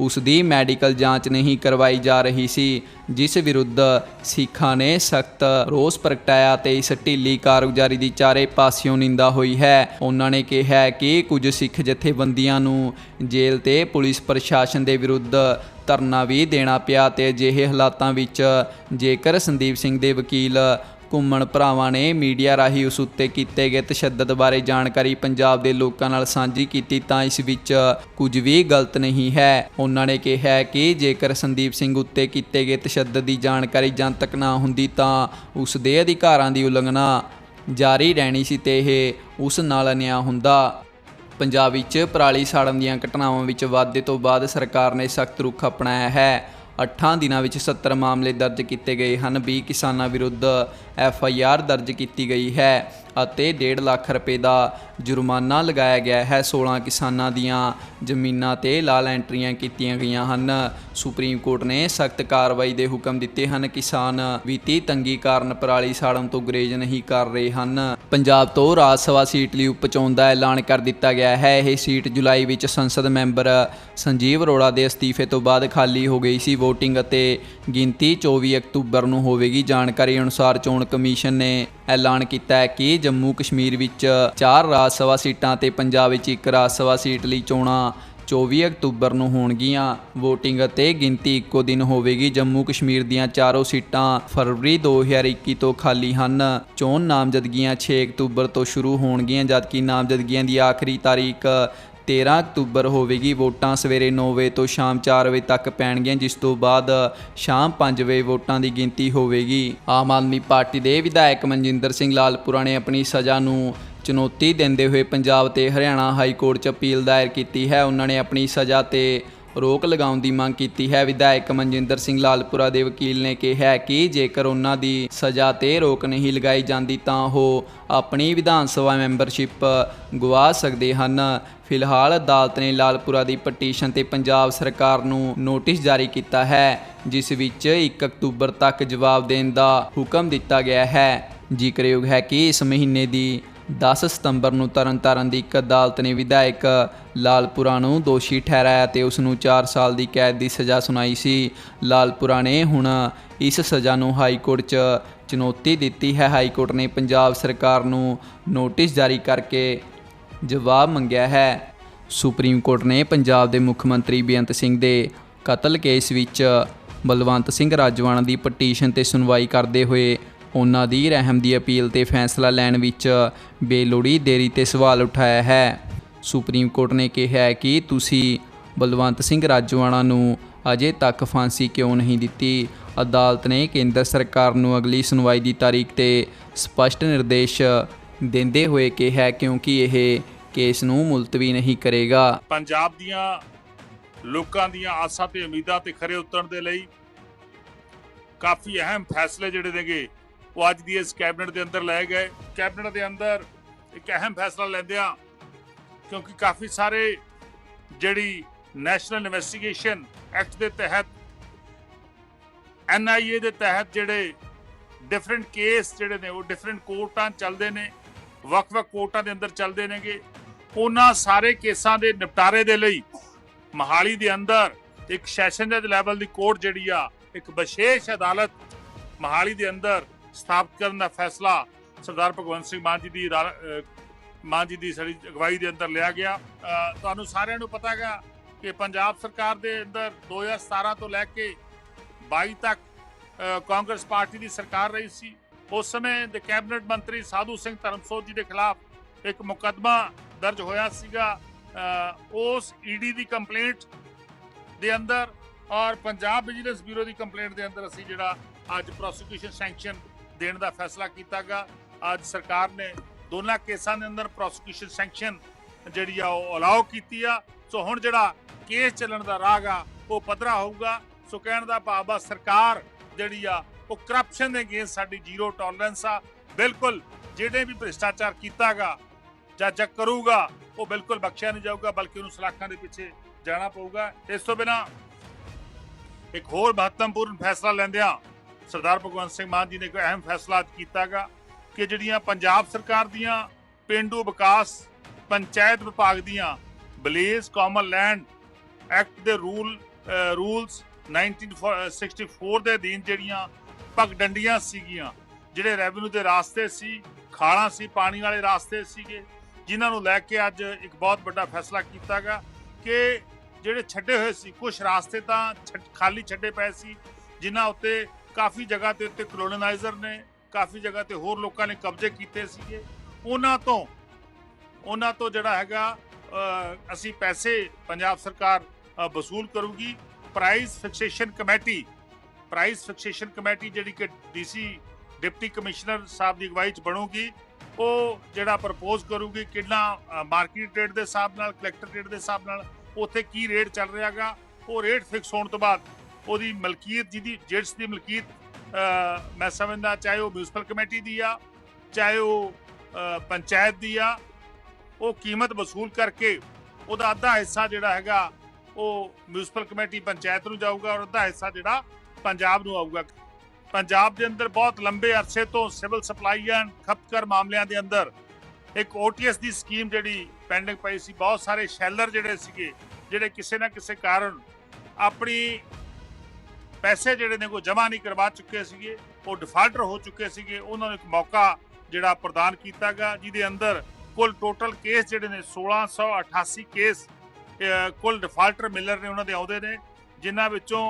ਉਸ ਦੀ ਮੈਡੀਕਲ ਜਾਂਚ ਨਹੀਂ ਕਰਵਾਈ ਜਾ ਰਹੀ ਸੀ, ਜਿਸ ਵਿਰੁੱਧ ਸਿੱਖਾਂ ਨੇ ਸਖਤ ਰੋਸ ਪ੍ਰਗਟਾਇਆ ਤੇ ਇਸ ਢਿੱਲੀ ਕਾਰਗੁਜ਼ਾਰੀ ਦੀ ਚਾਰੇ ਪਾਸਿਓਂ ਨਿੰਦਾ ਹੋਈ ਹੈ। ਉਹਨਾਂ ਨੇ ਕਿਹਾ ਕਿ ਕੁਝ ਸਿੱਖ ਜਥੇਬੰਦੀਆਂ ਨੂੰ ਜੇਲ੍ਹ ਤੇ ਪੁਲਿਸ ਪ੍ਰਸ਼ਾਸਨ ਦੇ ਵਿਰੁੱਧ ਧਰਨਾ ਵੀ ਦੇਣਾ ਪਿਆ ਤੇ ਅਜਿਹੇ ਹਾਲਾਤਾਂ ਵਿੱਚ ਜੇਕਰ ਸੰਦੀਪ ਸਿੰਘ ਦੇ ਵਕੀਲ ਘੁੰਮਣ ਭਰਾਵਾਂ ਨੇ ਮੀਡੀਆ ਰਾਹੀਂ ਉਸ ਉੱਤੇ ਕੀਤੇ ਗਏ ਤਸ਼ੱਦਦ ਬਾਰੇ ਜਾਣਕਾਰੀ ਪੰਜਾਬ ਦੇ ਲੋਕਾਂ ਨਾਲ ਸਾਂਝੀ ਕੀਤੀ ਤਾਂ ਇਸ ਵਿੱਚ ਕੁਝ ਵੀ ਗਲਤ ਨਹੀਂ ਹੈ। ਉਹਨਾਂ ਨੇ ਕਿਹਾ ਕਿ ਜੇਕਰ ਸੰਦੀਪ ਸਿੰਘ ਉੱਤੇ ਕੀਤੇ ਗਏ ਤਸ਼ੱਦਦ ਦੀ ਜਾਣਕਾਰੀ ਜਨਤਕ ਨਾ ਹੁੰਦੀ ਤਾਂ ਉਸ ਦੇ ਅਧਿਕਾਰਾਂ ਦੀ ਉਲੰਘਣਾ ਜਾਰੀ ਰਹਿਣੀ ਸੀ ਤੇ ਇਹ ਉਸ ਨਾਲ ਅਨਿਆ ਹੁੰਦਾ। ਪੰਜਾਬ ਵਿੱਚ ਪਰਾਲੀ ਸਾੜਨ ਦੀਆਂ ਘਟਨਾਵਾਂ ਵਿੱਚ ਵਾਧੇ ਤੋਂ ਬਾਅਦ ਸਰਕਾਰ ਨੇ ਸਖਤ ਰੁਖ ਅਪਣਾਇਆ ਹੈ। 8 ਦਿਨਾਂ ਵਿੱਚ 70 ਮਾਮਲੇ ਦਰਜ ਕੀਤੇ ਗਏ ਹਨ। 20 ਕਿਸਾਨਾਂ ਵਿਰੁੱਧ ਐਫ ਆਈ ਆਰ ਦਰਜ ਕੀਤੀ ਗਈ ਹੈ ਅਤੇ 1.5 ਲੱਖ ਰੁਪਏ ਦਾ ਜੁਰਮਾਨਾ ਲਗਾਇਆ ਗਿਆ ਹੈ। 16 ਕਿਸਾਨਾਂ ਦੀਆਂ ਜ਼ਮੀਨਾਂ ਤੇ ਲਾਲ ਐਂਟਰੀਆਂ ਕੀਤੀਆਂ ਗਈਆਂ ਹਨ। ਸੁਪਰੀਮ ਕੋਰਟ ਨੇ ਸਖਤ ਕਾਰਵਾਈ ਦੇ ਹੁਕਮ ਦਿੱਤੇ ਹਨ। ਕਿਸਾਨ ਵਿੱਤੀ ਤੰਗੀ ਕਾਰਨ ਪਰਾਲੀ ਸਾੜਨ ਤੋਂ ਗੁਰੇਜ਼ ਨਹੀਂ ਕਰ ਰਹੇ ਹਨ। ਪੰਜਾਬ ਤੋਂ ਰਾਜ ਸਭਾ ਸੀਟ ਲਈ ਉਪਚੋਣ ਦਾ ਐਲਾਨ ਕਰ ਦਿੱਤਾ ਗਿਆ ਹੈ। ਇਹ ਸੀਟ ਜੁਲਾਈ ਵਿੱਚ ਸੰਸਦ ਮੈਂਬਰ ਸੰਜੀਵ ਅਰੋੜਾ ਦੇ ਅਸਤੀਫੇ ਤੋਂ ਬਾਅਦ ਖਾਲੀ ਹੋ ਗਈ ਸੀ। VOTING ਅਤੇ ਗਿਣਤੀ 24 ਅਕਤੂਬਰ ਨੂੰ ਹੋਵੇਗੀ। ਜਾਣਕਾਰੀ ਅਨੁਸਾਰ ਚੋਣ ਕਮਿਸ਼ਨ ਨੇ ਐਲਾਨ ਕੀਤਾ ਹੈ ਕਿ ਜੰਮੂ ਕਸ਼ਮੀਰ ਵਿੱਚ ਚਾਰ ਰਾਜ ਸਭਾ ਸੀਟਾਂ ਤੇ ਪੰਜਾਬ ਵਿੱਚ ਇੱਕ ਰਾਜ ਸਭਾ ਸੀਟ ਲਈ ਚੋਣਾਂ 24 ਅਕਤੂਬਰ ਨੂੰ ਹੋਣਗੀਆਂ। VOTING ਅਤੇ ਗਿਣਤੀ ਇੱਕੋ ਦਿਨ ਹੋਵੇਗੀ। ਜੰਮੂ ਕਸ਼ਮੀਰ ਦੀਆਂ ਚਾਰੋਂ ਸੀਟਾਂ ਫਰਵਰੀ 2021 ਤੋਂ ਖਾਲੀ ਹਨ। ਚੋਣ ਨਾਮਜ਼ਦਗੀਆਂ 6 ਅਕਤੂਬਰ ਤੋਂ ਸ਼ੁਰੂ ਹੋਣਗੀਆਂ, ਜਦਕਿ ਨਾਮਜ਼ਦਗੀਆਂ ਦੀ ਆਖਰੀ ਤਾਰੀਖ 13 ਅਕਤੂਬਰ ਹੋਵੇਗੀ, ਵੋਟਾਂ ਸਵੇਰੇ 9 ਵਜੇ ਤੋਂ ਸ਼ਾਮ 4 ਵਜੇ ਤੱਕ ਪੈਣਗੀਆਂ, ਜਿਸ ਤੋਂ ਬਾਅਦ ਸ਼ਾਮ 5 ਵਜੇ ਵੋਟਾਂ ਦੀ ਗਿਣਤੀ ਹੋਵੇਗੀ। ਆਮ ਆਦਮੀ ਪਾਰਟੀ ਦੇ ਵਿਧਾਇਕ ਮਨਜਿੰਦਰ ਸਿੰਘ ਲਾਲਪੁਰਾ ਨੇ ਆਪਣੀ ਸਜ਼ਾ ਨੂੰ ਚੁਣੌਤੀ ਦਿੰਦੇ ਹੋਏ ਪੰਜਾਬ ਤੇ ਹਰਿਆਣਾ ਹਾਈ ਕੋਰਟ 'ਚ ਅਪੀਲ ਦਾਇਰ ਕੀਤੀ ਹੈ। ਉਹਨਾਂ ਨੇ ਆਪਣੀ ਸਜ਼ਾ ਤੇ ਰੋਕ ਲਗਾਉਣ ਦੀ ਮੰਗ ਕੀਤੀ ਹੈ। ਵਿਧਾਇਕ ਮਨਜਿੰਦਰ ਸਿੰਘ ਲਾਲਪੁਰਾ ਦੇ ਵਕੀਲ ਨੇ ਕਿਹਾ ਕਿ ਜੇਕਰ ਉਹਨਾਂ ਦੀ ਸਜ਼ਾ ਤੇ ਰੋਕ ਨਹੀਂ ਲਗਾਈ ਜਾਂਦੀ ਤਾਂ ਉਹ ਆਪਣੀ ਵਿਧਾਨ ਸਭਾ ਮੈਂਬਰਸ਼ਿਪ ਗਵਾ ਸਕਦੇ ਹਨ। ਫਿਲਹਾਲ ਅਦਾਲਤ ਨੇ ਲਾਲਪੁਰਾ ਦੀ ਪਟੀਸ਼ਨ ਤੇ ਪੰਜਾਬ ਸਰਕਾਰ ਨੂੰ ਨੋਟਿਸ ਜਾਰੀ ਕੀਤਾ ਹੈ, ਜਿਸ ਵਿੱਚ 1 ਅਕਤੂਬਰ ਤੱਕ ਜਵਾਬ ਦੇਣ ਦਾ ਹੁਕਮ ਦਿੱਤਾ ਗਿਆ ਹੈ। ਜ਼ਿਕਰਯੋਗ ਹੈ ਕਿ ਇਸ ਮਹੀਨੇ ਦੀ 10 ਸਤੰਬਰ ਨੂੰ ਤਰਨਤਾਰਨ ਦੀ ਇੱਕ ਅਦਾਲਤ ਨੇ ਵਿਧਾਇਕ ਲਾਲਪੁਰਾ ਨੂੰ ਦੋਸ਼ੀ ਠਹਿਰਾਇਆ ਤੇ ਉਸ ਨੂੰ 4 ਸਾਲ ਦੀ ਕੈਦ ਦੀ ਸਜ਼ਾ ਸੁਣਾਈ ਸੀ। ਲਾਲਪੁਰਾ ਨੇ ਹੁਣ ਇਸ ਸਜ਼ਾ ਨੂੰ ਹਾਈ ਕੋਰਟ 'ਚ ਚੁਣੌਤੀ ਦਿੱਤੀ ਹੈ। ਹਾਈ ਕੋਰਟ ਨੇ ਪੰਜਾਬ ਸਰਕਾਰ ਨੂੰ ਨੋਟਿਸ ਜਾਰੀ ਕਰਕੇ ਜਵਾਬ ਮੰਗਿਆ ਹੈ। ਸੁਪਰੀਮ ਕੋਰਟ ਨੇ ਪੰਜਾਬ ਦੇ ਮੁੱਖ ਮੰਤਰੀ ਬੇਅੰਤ ਸਿੰਘ ਦੇ ਕਤਲ ਕੇਸ ਵਿੱਚ ਬਲਵੰਤ ਸਿੰਘ ਰਾਜਵਾਨਾ ਦੀ ਪਟੀਸ਼ਨ ਤੇ ਸੁਣਵਾਈ ਕਰਦੇ ਹੋਏ ਉਹਨਾਂ ਦੀ ਰਹਿਮ ਦੀ ਅਪੀਲ ਤੇ ਫੈਸਲਾ ਲੈਣ ਵਿੱਚ ਬੇਲੋੜੀ ਦੇਰੀ ਤੇ ਸਵਾਲ ਉਠਾਇਆ ਹੈ। ਸੁਪਰੀਮ ਕੋਰਟ ਨੇ ਕਿਹਾ ਹੈ ਕਿ ਤੁਸੀਂ ਬਲਵੰਤ ਸਿੰਘ ਰਾਜਵਾਨਾ ਨੂੰ ਅਜੇ ਤੱਕ ਫਾਂਸੀ ਕਿਉਂ ਨਹੀਂ ਦਿੱਤੀ? ਅਦਾਲਤ ਨੇ ਕੇਂਦਰ ਸਰਕਾਰ ਨੂੰ ਅਗਲੀ ਸੁਣਵਾਈ ਦੀ ਤਾਰੀਖ ਤੇ ਸਪਸ਼ਟ ਨਿਰਦੇਸ਼ ਦਿੰਦੇ ਹੋਏ ਕਿਹਾ ਕਿਉਂਕਿ ਇਹ ਕੇਸ ਨੂੰ ਮੁਲਤਵੀ ਨਹੀਂ ਕਰੇਗਾ। ਪੰਜਾਬ ਦੀਆਂ ਲੋਕਾਂ ਦੀਆਂ ਆਸਾਂ ਤੇ ਉਮੀਦਾਂ ਤੇ ਖਰੇ ਉਤਰਨ ਦੇ ਲਈ ਕਾਫੀ ਅਹਿਮ ਫੈਸਲੇ ਜਿਹੜੇ ਨੇਗੇ ਉਹ ਅੱਜ ਦੀ ਇਸ ਕੈਬਨਿਟ ਦੇ ਅੰਦਰ ਲਏ ਗਏ। ਕੈਬਨਿਟ ਦੇ ਅੰਦਰ ਇੱਕ ਅਹਿਮ ਫੈਸਲਾ ਲੈਂਦਿਆਂ ਕਿਉਂਕਿ ਕਾਫੀ ਸਾਰੇ ਜਿਹੜੀ ਨੈਸ਼ਨਲ ਇਨਵੈਸਟੀਗੇਸ਼ਨ ਐਕਟ ਦੇ ਤਹਿਤ ਐਨਆਈਏ ਦੇ ਤਹਿਤ ਜਿਹੜੇ ਡਿਫਰੈਂਟ ਕੇਸ ਜਿਹੜੇ ਨੇ, ਉਹ ਡਿਫਰੈਂਟ ਕੋਰਟਾਂ ਚੱਲਦੇ ਨੇ, ਵੱਖ-ਵੱਖ ਕੋਰਟਾਂ ਦੇ ਅੰਦਰ ਚੱਲਦੇ ਨੇਗੇ। ਉਹਨਾਂ ਸਾਰੇ ਕੇਸਾਂ ਦੇ ਨਿਪਟਾਰੇ ਦੇ ਲਈ ਮਹਾਲੀ ਦੇ ਅੰਦਰ ਇੱਕ ਸੈਸ਼ਨ ਜੱਜ ਲੈਵਲ ਦੀ ਕੋਰਟ ਜਿਹੜੀ ਆ, ਇੱਕ ਵਿਸ਼ੇਸ਼ ਅਦਾਲਤ ਮਹਾਲੀ ਦੇ ਅੰਦਰ ਸਥਾਪਿਤ ਕਰਨ ਦਾ ਫੈਸਲਾ ਸਰਦਾਰ ਭਗਵੰਤ ਸਿੰਘ ਮਾਨ ਜੀ ਦੀ ਅਦਾਲ- ਮਾਨ ਜੀ ਦੀ ਸਾਡੀ ਅਗਵਾਈ ਦੇ ਅੰਦਰ ਲਿਆ ਗਿਆ। ਤੁਹਾਨੂੰ ਸਾਰਿਆਂ ਨੂੰ ਪਤਾ ਹੈਗਾ ਕਿ ਪੰਜਾਬ ਸਰਕਾਰ ਦੇ ਅੰਦਰ 2017 ਤੋਂ ਲੈ ਕੇ 22 ਤੱਕ ਕਾਂਗਰਸ ਪਾਰਟੀ ਦੀ ਸਰਕਾਰ ਰਹੀ ਸੀ। ਉਸ ਸਮੇਂ ਦੇ ਕੈਬਨਿਟ ਮੰਤਰੀ ਸਾਧੂ ਸਿੰਘ ਧਰਮਸੋਤ ਜੀ ਦੇ ਖਿਲਾਫ ਇੱਕ ਮੁਕੱਦਮਾ ਦਰਜ ਹੋਇਆ ਸੀਗਾ। ਅਹ, ਉਸ ਈਡੀ ਦੀ ਕੰਪਲੇਂਟ ਦੇ ਅੰਦਰ ਔਰ ਪੰਜਾਬ ਵਿਜੀਲੈਂਸ ਬਿਊਰੋ ਦੀ ਕੰਪਲੇਂਟ ਦੇ ਅੰਦਰ ਅਸੀਂ ਜਿਹੜਾ ਅੱਜ ਪ੍ਰੋਸੀਕਿਊਸ਼ਨ ਸੈਂਕਸ਼ਨ ਦੇਣ ਦਾ ਫੈਸਲਾ ਕੀਤਾ ਕੀਤਾਗਾ। ਅੱਜ ਸਰਕਾਰ ਨੇ ਦੋਨਾਂ ਕੇਸਾਂ ਦੇ ਅੰਦਰ ਪ੍ਰੋਸੀਕਿਊਸ਼ਨ ਸੈਂਕਸ਼ਨ ਜਿਹੜੀ ਆ ਉਹ ਅਲਾਉ ਕੀਤੀ ਆ। ਸੋ ਹੁਣ ਜਿਹੜਾ ਕੇਸ ਚੱਲਣ ਦਾ ਰਾਹ ਆ, ਉਹ ਪੱਧਰਾ ਹੋਊਗਾ। ਸੋ ਕਹਿਣ ਦਾ ਭਾਵ ਆ, ਸਰਕਾਰ ਜਿਹੜੀ ਆ, ਉਹ ਕਰਪਸ਼ਨ ਦੇ ਅਗੇਂਸਟ ਸਾਡੀ ਜ਼ੀਰੋ ਟੋਲਰੈਂਸ ਆ। ਬਿਲਕੁਲ ਜਿਹੜੇ ਵੀ ਭ੍ਰਿਸ਼ਟਾਚਾਰ ਕੀਤਾਗਾ ਜਾਂ ਜੱਜ ਕਰੂਗਾ, ਉਹ ਬਿਲਕੁਲ ਬਖਸ਼ਿਆ ਨਹੀਂ ਜਾਊਗਾ, ਬਲਕਿ ਉਹਨੂੰ ਸਲਾਖਾਂ ਦੇ ਪਿੱਛੇ ਜਾਣਾ ਪਊਗਾ। ਇਸ ਤੋਂ ਬਿਨਾ ਇੱਕ ਹੋਰ ਮਹੱਤਵਪੂਰਨ ਫੈਸਲਾ ਲੈਂਦਿਆਂ ਸਰਦਾਰ ਭਗਵੰਤ ਸਿੰਘ ਮਾਨ ਜੀ ਨੇ ਇੱਕ ਅਹਿਮ ਫੈਸਲਾ ਅੱਜ ਕੀਤਾਗਾ ਕਿ ਜਿਹੜੀਆਂ ਪੰਜਾਬ ਸਰਕਾਰ ਦੀਆਂ ਪਿੰਡੂ ਵਿਕਾਸ ਪੰਚਾਇਤ ਵਿਭਾਗ ਦੀਆਂ ਬਲੇਜ਼ ਕਾਮਨ ਲੈਂਡ ਐਕਟ ਦੇ ਰੂਲ ਰੂਲਸ 1964 ਦੇ ਅਧੀਨ ਜਿਹੜੀਆਂ ਪਗਡੰਡੀਆਂ ਸੀਗੀਆਂ, ਜਿਹੜੇ ਰੈਵਨਿਊ ਦੇ ਰਾਸਤੇ ਸੀ, ਖਾਲਾਂ ਸੀ, ਪਾਣੀ ਵਾਲੇ ਰਾਸਤੇ ਸੀਗੇ, ਜਿਨ੍ਹਾਂ ਨੂੰ ਲੈ ਕੇ ਅੱਜ ਇੱਕ ਬਹੁਤ ਵੱਡਾ ਫੈਸਲਾ ਕੀਤਾਗਾ ਕਿ ਜਿਹੜੇ ਛੱਡੇ ਹੋਏ ਸੀ ਕੁਝ ਰਾਸਤੇ ਤਾਂ ਛੱਡ- ਖਾਲੀ ਛੱਡੇ ਪਏ ਸੀ, ਜਿਨ੍ਹਾਂ ਉੱਤੇ ਕਾਫੀ ਜਗ੍ਹਾ ਤੇ ਉੱਤੇ ਕਲੋਨਾਈਜ਼ਰ ਨੇ, ਕਾਫੀ ਜਗ੍ਹਾ ਤੇ ਹੋਰ ਲੋਕਾਂ ਨੇ ਕਬਜ਼ੇ ਕੀਤੇ ਸੀਗੇ। ਉਹਨਾਂ ਤੋਂ ਉਹਨਾਂ ਤੋਂ ਜਿਹੜਾ ਹੈਗਾ ਅਸੀਂ ਪੈਸੇ ਪੰਜਾਬ ਸਰਕਾਰ ਵਸੂਲ ਕਰੂਗੀ। Price fixation committee price fixation committee ਜਿਹੜੀ ਕਿ ਡੀਸੀ ਡਿਪਟੀ ਕਮਿਸ਼ਨਰ ਸਾਹਿਬ ਦੀ ਅਗਵਾਈ ਚ ਬਣੂਗੀ, ਉਹ ਜਿਹੜਾ ਪ੍ਰਪੋਜ਼ ਕਰੂਗੀ ਕਿੰਨਾ ਮਾਰਕੀਟ ਰੇਟ ਦੇ ਹਿਸਾਬ ਨਾਲ ਕਲੈਕਟਰ ਰੇਟ ਦੇ ਹਿਸਾਬ ਨਾਲ, ਉੱਥੇ ਕੀ ਰੇਟ ਚੱਲ ਰਿਹਾਗਾ, ਉਹ ਰੇਟ ਫਿਕਸ ਹੋਣ ਤੋਂ ਬਾਅਦ ਉਹਦੀ ਮਲਕੀਅਤ ਜਿਹਦੀ ਜਿਸ ਦੀ ਮਲਕੀਅਤ ਮੈਂ ਸਮਝਦਾ ਚਾਹੇ ਉਹ ਮਿਊਨਿਸਪਲ ਕਮੇਟੀ ਦੀ ਆ, ਚਾਹੇ ਉਹ ਪੰਚਾਇਤ ਦੀ ਆ, ਉਹ ਕੀਮਤ ਵਸੂਲ ਕਰਕੇ ਉਹਦਾ ਅੱਧਾ ਹਿੱਸਾ ਜਿਹੜਾ ਹੈਗਾ ਉਹ ਮਿਊਨਿਸਪਲ ਕਮੇਟੀ ਪੰਚਾਇਤ ਨੂੰ ਜਾਊਗਾ ਔਰ ਅੱਧਾ ਹਿੱਸਾ ਜਿਹੜਾ ਪੰਜਾਬ ਨੂੰ ਆਊਗਾ। ਪੰਜਾਬ ਦੇ ਅੰਦਰ ਬਹੁਤ ਲੰਬੇ ਅਰਸੇ ਤੋਂ ਸਿਵਲ ਸਪਲਾਈ ਐਂਡ ਖਪਤਕਾਰ ਮਾਮਲਿਆਂ ਦੇ ਅੰਦਰ ਇੱਕ OTS ਦੀ ਸਕੀਮ ਜਿਹੜੀ ਪੈਂਡਿੰਗ ਪਈ ਸੀ, ਬਹੁਤ ਸਾਰੇ ਸ਼ੈਲਰ ਜਿਹੜੇ ਸੀਗੇ, ਜਿਹੜੇ ਕਿਸੇ ਨਾ ਕਿਸੇ ਕਾਰਨ ਆਪਣੀ ਪੈਸੇ ਜਿਹੜੇ ਨੇ ਕੋ ਜਮ੍ਹਾਂ ਨਹੀਂ ਕਰਵਾ ਚੁੱਕੇ ਸੀਗੇ, ਉਹ ਡਿਫਾਲਟਰ ਹੋ ਚੁੱਕੇ ਸੀਗੇ, ਉਹਨਾਂ ਨੂੰ ਇੱਕ ਮੌਕਾ ਜਿਹੜਾ ਪ੍ਰਦਾਨ ਕੀਤਾ ਕੀਤਾਗਾ ਜਿਹਦੇ ਅੰਦਰ ਕੁੱਲ ਟੋਟਲ ਕੇਸ ਜਿਹੜੇ ਨੇ 1688 ਕੇਸ ਕੁੱਲ ਡਿਫਾਲਟਰ ਮਿਲਰ ਨੇ ਉਹਨਾਂ ਦੇ ਆਉਂਦੇ ਨੇ, ਜਿਨ੍ਹਾਂ ਵਿੱਚੋਂ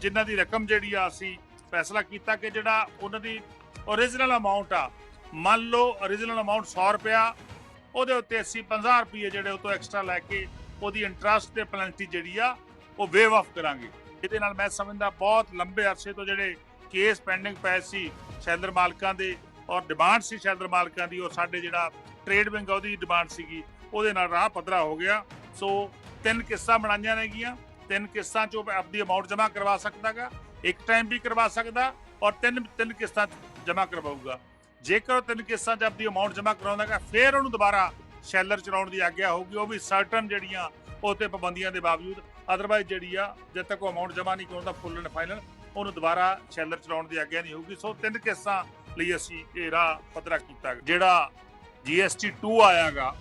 ਜਿਨ੍ਹਾਂ ਦੀ ਰਕਮ ਜਿਹੜੀ ਆ ਅਸੀਂ ਫੈਸਲਾ ਕੀਤਾ ਕਿ ਜਿਹੜਾ ਉਹਨਾਂ ਦੀ ਓਰੀਜਨਲ ਅਮਾਉਂਟ ਆ, ਮੰਨ ਲਓ ਓਰੀਜਨਲ ਅਮਾਉਂਟ 100 ਰੁਪਿਆ ਉਹਦੇ ਉੱਤੇ ਅਸੀਂ 50 ਰੁਪਏ ਜਿਹੜੇ ਉਹ ਤੋਂ ਐਕਸਟਰਾ ਲੈ ਕੇ ਉਹਦੀ ਇੰਟਰਸਟ ਤੇ ਪੈਨਲਟੀ ਜਿਹੜੀ ਆ, ਉਹ ਵੇਵ ਆਫ ਕਰਾਂਗੇ। ਇਹਦੇ ਨਾਲ ਮੈਂ ਸਮਝਦਾ ਬਹੁਤ ਲੰਬੇ ਅਰਸੇ ਤੋਂ ਜਿਹੜੇ ਕੇਸ ਪੈਂਡਿੰਗ ਪਏ ਸੀ ਸ਼ੈਲਰ ਮਾਲਕਾਂ ਦੇ ਔਰ ਡਿਮਾਂਡ ਸੀ ਸ਼ੈਲਰ ਮਾਲਕਾਂ ਦੀ, ਔਰ ਸਾਡੇ ਜਿਹੜਾ ਟ੍ਰੇਡ ਵਿੰਗ ਉਹਦੀ ਡਿਮਾਂਡ ਸੀਗੀ, ਉਹਦੇ ਨਾਲ ਰਾਹ ਪੱਧਰਾ ਹੋ ਗਿਆ। ਸੋ ਤਿੰਨ ਕਿਸ਼ਤਾਂ ਬਣਾਈਆਂ ਨੇਗੀਆਂ ਤਿੰਨ ਕਿਸ਼ਤਾਂ ਚੋਂ ਆਪਦੀ ਅਮਾਉਂਟ ਜਮ੍ਹਾਂ ਕਰਵਾ ਸਕਦਾਗਾ, ਇੱਕ ਟਾਈਮ ਵੀ ਕਰਵਾ ਸਕਦਾ ਔਰ ਤਿੰਨ ਤਿੰਨ ਕਿਸ਼ਤਾਂ ਜਮ੍ਹਾਂ ਕਰਵਾਊਗਾ। ਜੇਕਰ ਉਹ ਤਿੰਨ ਕਿਸ਼ਤਾਂ 'ਚ ਆਪਦੀ ਅਮਾਉਂਟ ਜਮ੍ਹਾਂ ਕਰਾਉਂਦਾਗਾ, ਫਿਰ ਉਹਨੂੰ ਦੁਬਾਰਾ ਸ਼ੈਲਰ ਚਲਾਉਣ ਦੀ ਆਗਿਆ ਹੋਊਗੀ, ਉਹ ਵੀ ਸਰਟਨ ਜਿਹੜੀਆਂ ਉਹ ਤੇ ਪਾਬੰਦੀਆਂ ਦੇ ਬਾਵਜੂਦ ਅਦਰਵਾਈਜ਼ ਜਿਹੜੀ ਆ, ਜਦ ਤੱਕ ਉਹ ਅਮਾਉਂਟ ਜਮ੍ਹਾਂ ਨਹੀਂ ਕਰਾਉਂਦਾ ਫੁੱਲ ਐਂਡ ਫਾਈਨਲ ਉਹਨੂੰ ਦੁਬਾਰਾ ਸ਼ੈਲਰ ਚਲਾਉਣ ਦੀ ਆਗਿਆ ਨਹੀਂ ਹੋਊਗੀ। ਸੋ ਤਿੰਨ ਕੇਸਾਂ ਲਈ ਅਸੀਂ ਇਹ ਰਾਹ ਪੱਧਰਾ ਕੀਤਾ। ਜਿਹੜਾ GST 2 ਆਇਆਗਾ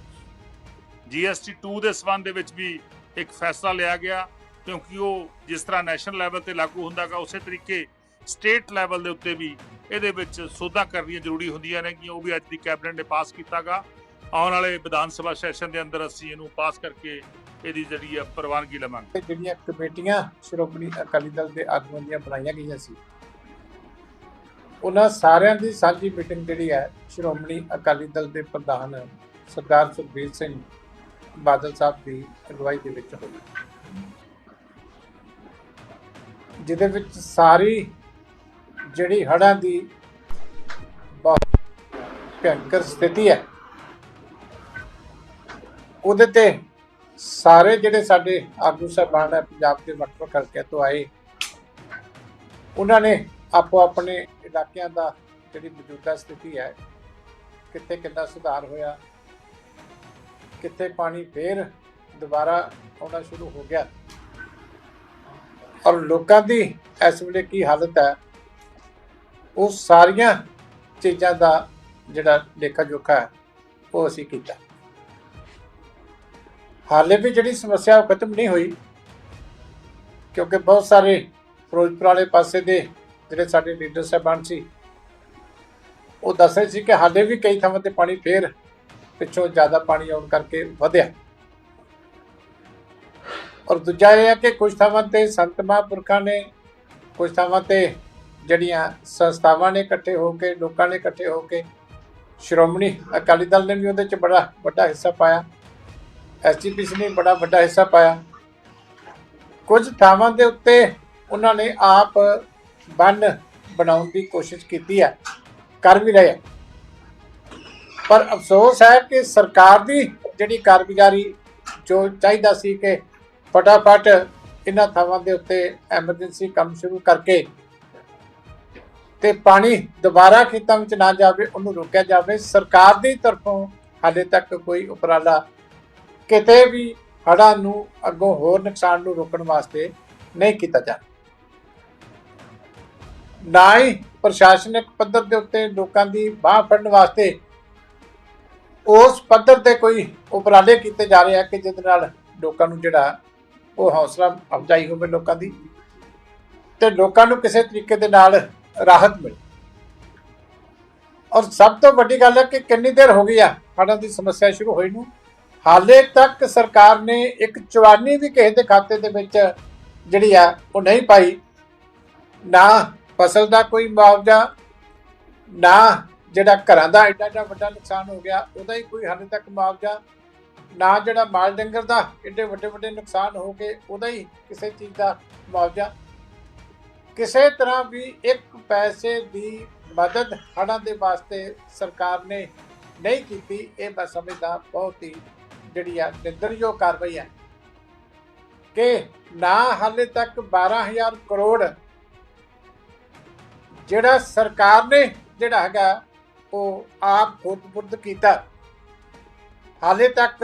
GST 2 ਦੇ ਸਬੰਧ ਦੇ ਵਿੱਚ ਵੀ ਇੱਕ ਫੈਸਲਾ ਲਿਆ ਗਿਆ, ਕਿਉਂਕਿ ਉਹ ਜਿਸ ਤਰ੍ਹਾਂ ਨੈਸ਼ਨਲ ਲੈਵਲ ਤੇ ਲਾਗੂ ਹੁੰਦਾਗਾ, ਉਸੇ ਤਰੀਕੇ ਸਟੇਟ ਲੈਵਲ ਦੇ ਉੱਤੇ ਵੀ ਇਹਦੇ ਵਿੱਚ ਸੋਧਾਂ ਕਰਨੀਆਂ ਜ਼ਰੂਰੀ ਹੁੰਦੀਆਂ ਨੇ ਕਿ ਉਹ ਵੀ ਅੱਜ ਦੀ ਕੈਬਨਿਟ ਨੇ ਪਾਸ ਕੀਤਾਗਾ। ਆਉਣ ਵਾਲੇ ਵਿਧਾਨ ਸਭਾ ਸੈਸ਼ਨ ਦੇ ਅੰਦਰ ਅਸੀਂ ਇਹਨੂੰ ਪਾਸ ਕਰਕੇ ਇਹਦੀ ਜਿਹੜੀ ਆ ਪ੍ਰਵਾਨਗੀ ਲਵਾਂਗੇ। ਜਿਹੜੀਆਂ ਕਮੇਟੀਆਂ ਸ਼੍ਰੋਮਣੀ ਅਕਾਲੀ ਦਲ ਦੇ ਆਗੂਆਂ ਦੀਆਂ ਬਣਾਈਆਂ ਗਈਆਂ ਸੀ, ਉਹਨਾਂ ਸਾਰਿਆਂ ਦੀ ਸਾਂਝੀ ਮੀਟਿੰਗ ਜਿਹੜੀ ਹੈ ਸ਼੍ਰੋਮਣੀ ਅਕਾਲੀ ਦਲ ਦੇ ਪ੍ਰਧਾਨ ਸਰਦਾਰ ਸੁਖਬੀਰ ਸਿੰਘ ਬਾਦਲ ਸਾਹਿਬ ਦੀ ਅਗਵਾਈ ਦੇ ਵਿੱਚ ਹੋਈ। ਜਿਹਦੇ ਵਿੱਚ ਸਾਰੀ ਜਿਹੜੀ ਹੜਾਂ ਦੀ ਬਹੁਤ ਭਿਅੰਕਰ ਸਥਿਤੀ ਹੈ, ਉਹਦੇ ਤੇ ਸਾਰੇ ਜਿਹੜੇ ਸਾਡੇ ਆਗੂ ਸਾਹਿਬਾਨ ਹੈ, ਪੰਜਾਬ ਦੇ ਵੱਖ ਵੱਖ ਹਲਕਿਆਂ ਤੋਂ ਆਏ, ਉਹਨਾਂ ਨੇ ਆਪੋ ਆਪਣੇ ਇਲਾਕਿਆਂ ਦਾ ਜਿਹੜੀ ਮੌਜੂਦਾ ਸਥਿਤੀ ਹੈ, ਕਿੱਥੇ ਕਿੰਨਾ ਸੁਧਾਰ ਹੋਇਆ, ਕਿੱਥੇ ਪਾਣੀ ਫੇਰ ਦੁਬਾਰਾ ਆਉਣਾ ਸ਼ੁਰੂ ਹੋ ਗਿਆ। ਔਰ ਲੋਕਾਂ ਦੀ ਇਸ ਵੇਲੇ ਕੀ ਹਾਲਤ ਹੈ, ਉਹ ਸਾਰੀਆਂ ਚੀਜ਼ਾਂ ਦਾ ਜਿਹੜਾ ਲੇਖਾ ਜੋਖਾ ਹੈ, ਉਹ ਅਸੀਂ ਕੀਤਾ। ਹਾਲੇ ਵੀ ਜਿਹੜੀ ਸਮੱਸਿਆ ਉਹ ਖਤਮ ਨਹੀਂ ਹੋਈ, ਕਿਉਂਕਿ ਬਹੁਤ ਸਾਰੇ ਫਿਰੋਜ਼ਪੁਰ ਵਾਲੇ ਪਾਸੇ ਦੇ ਜਿਹੜੇ ਸਾਡੇ ਲੀਡਰ ਸਾਹਿਬਾਨ ਸੀ, ਉਹ ਦੱਸ ਰਹੇ ਸੀ ਕਿ ਹਾਲੇ ਵੀ ਕਈ ਥਾਵਾਂ ਤੇ ਪਾਣੀ ਫੇਰ ਪਿੱਛੋਂ ਜ਼ਿਆਦਾ ਪਾਣੀ ਆਉਣ ਕਰਕੇ ਵਧਿਆ। ਔਰ ਦੂਜਾ ਇਹ ਹੈ ਕਿ ਕੁਝ ਥਾਵਾਂ ਤੇ ਸੰਤ ਮਹਾਂਪੁਰਖਾਂ ਨੇ, ਕੁਝ ਥਾਵਾਂ ਤੇ ਜਿਹੜੀਆਂ ਸੰਸਥਾਵਾਂ ਨੇ ਇਕੱਠੇ ਹੋ ਕੇ, ਲੋਕਾਂ ਨੇ ਇਕੱਠੇ ਹੋ ਕੇ ਸ਼੍ਰੋਮਣੀ ਅਕਾਲੀ ਦਲ ਨੇ ਵੀ ਉਹਦੇ 'ਚ ਬੜਾ ਵੱਡਾ ਹਿੱਸਾ ਪਾਇਆ। ਐਸਜੀਪੀਸੀ ਨੇ ਬੜਾ ਵੱਡਾ ਹਿੱਸਾ ਪਾਇਆ। ਕੁਝ ਥਾਵਾਂ ਦੇ ਉੱਤੇ ਉਹਨਾਂ ਨੇ ਆਪ ਬੰਨ ਬਣਾਉਣ ਦੀ ਕੋਸ਼ਿਸ਼ ਕੀਤੀ ਹੈ। ਕਰ ਵੀ ਰਹੇ ਪਰ ਅਫਸੋਸ ਹੈ ਕਿ ਸਰਕਾਰ ਦੀ ਜਿਹੜੀ ਕਾਰਗੁਜ਼ਾਰੀ ਜੋ ਚਾਹੀਦਾ ਸੀ ਕਿ ਫਟਾਫਟ ਇਹਨਾਂ ਥਾਵਾਂ ਦੇ ਉੱਤੇ ਐਮਰਜੈਂਸੀ ਕੰਮ ਸ਼ੁਰੂ ਕਰਕੇ ਤੇ ਪਾਣੀ ਦੁਬਾਰਾ ਖੇਤਾਂ ਵਿੱਚ ਨਾ ਜਾਵੇ, ਉਹਨੂੰ ਰੋਕਿਆ ਜਾਵੇ, ਸਰਕਾਰ ਦੀ ਤਰਫੋਂ ਹਾਲੇ ਤੱਕ ਕੋਈ ਉਪਰਾਲਾ ਕਿਤੇ ਵੀ ਹੜ੍ਹਾਂ ਨੂੰ ਅੱਗੋਂ ਹੋਰ ਨੁਕਸਾਨ ਨੂੰ ਰੋਕਣ ਵਾਸਤੇ ਨਹੀਂ ਕੀਤਾ ਜਾ ਨਾ ਹੀ ਪ੍ਰਸ਼ਾਸਨਿਕ ਪੱਧਰ ਦੇ ਉੱਤੇ ਲੋਕਾਂ ਦੀ ਬਾਹ ਫੜਨ ਵਾਸਤੇ ਉਸ ਪੱਧਰ ਤੇ ਕੋਈ ਉਪਰਾਲੇ ਕੀਤੇ ਜਾ ਰਹੇ ਆ ਕਿ ਜਿਹਦੇ ਨਾਲ ਲੋਕਾਂ ਨੂੰ ਜਿਹੜਾ ਉਹ ਹੌਸਲਾ ਅਫਜ਼ਾਈ ਹੋਵੇ ਲੋਕਾਂ ਦੀ ਤੇ ਲੋਕਾਂ ਨੂੰ ਕਿਸੇ ਤਰੀਕੇ ਦੇ ਨਾਲ ਰਾਹਤ ਮਿਲੇ। ਔਰ ਸਭ ਤੋਂ ਵੱਡੀ ਗੱਲ ਹੈ ਕਿ ਕਿੰਨੀ ਦੇਰ ਹੋ ਗਈ ਆ ਹੜ੍ਹਾਂ ਦੀ ਸਮੱਸਿਆ ਸ਼ੁਰੂ ਹੋਈ ਨੂੰ? ਹਾਲੇ ਤੱਕ ਸਰਕਾਰ ਨੇ ਇੱਕ ਚਵਾਨੀ ਵੀ ਕਿਸੇ ਦੇ ਖਾਤੇ ਦੇ ਵਿੱਚ ਜਿਹੜੀ ਆ, ਉਹ ਨਹੀਂ ਪਾਈ। ਨਾ ਫਸਲ ਦਾ ਕੋਈ ਮੁਆਵਜ਼ਾ, ਨਾ ਜਿਹੜਾ ਘਰਾਂ ਦਾ ਐਡਾ ਐਡਾ ਵੱਡਾ ਨੁਕਸਾਨ ਹੋ ਗਿਆ, ਉਹਦਾ ਹੀ ਕੋਈ ਹਾਲੇ ਤੱਕ ਮੁਆਵਜ਼ਾ, ਨਾ ਜਿਹੜਾ ਮਾਲ ਡੰਗਰ ਦਾ ਐਡੇ ਵੱਡੇ ਵੱਡੇ ਨੁਕਸਾਨ ਹੋ ਗਏ ਉਹਦਾ ਹੀ ਕਿਸੇ ਚੀਜ਼ ਦਾ ਮੁਆਵਜ਼ਾ। ਕਿਸੇ ਤਰ੍ਹਾਂ ਵੀ ਇੱਕ ਪੈਸੇ ਦੀ ਮਦਦ ਹੜ੍ਹਾਂ ਦੇ ਵਾਸਤੇ ਸਰਕਾਰ ਨੇ ਨਹੀਂ ਕੀਤੀ, ਇਹ ਮੈਂ ਸਮਝਦਾ ਬਹੁਤ ਹੀ ਜਿਹੜੀ ਆ, ਨਿੰਦਣਯੋਗ ਕਾਰਵਾਈ ਹੈ ਕਿ ਨਾ ਹਾਲੇ ਤੱਕ 12000 ਕਰੋੜ ਜਿਹੜਾ ਸਰਕਾਰ ਨੇ ਜਿਹੜਾ ਹੈਗਾ, ਉਹ ਆਪ ਖੁਦ ਕੀਤਾ। ਹਾਲੇ ਤੱਕ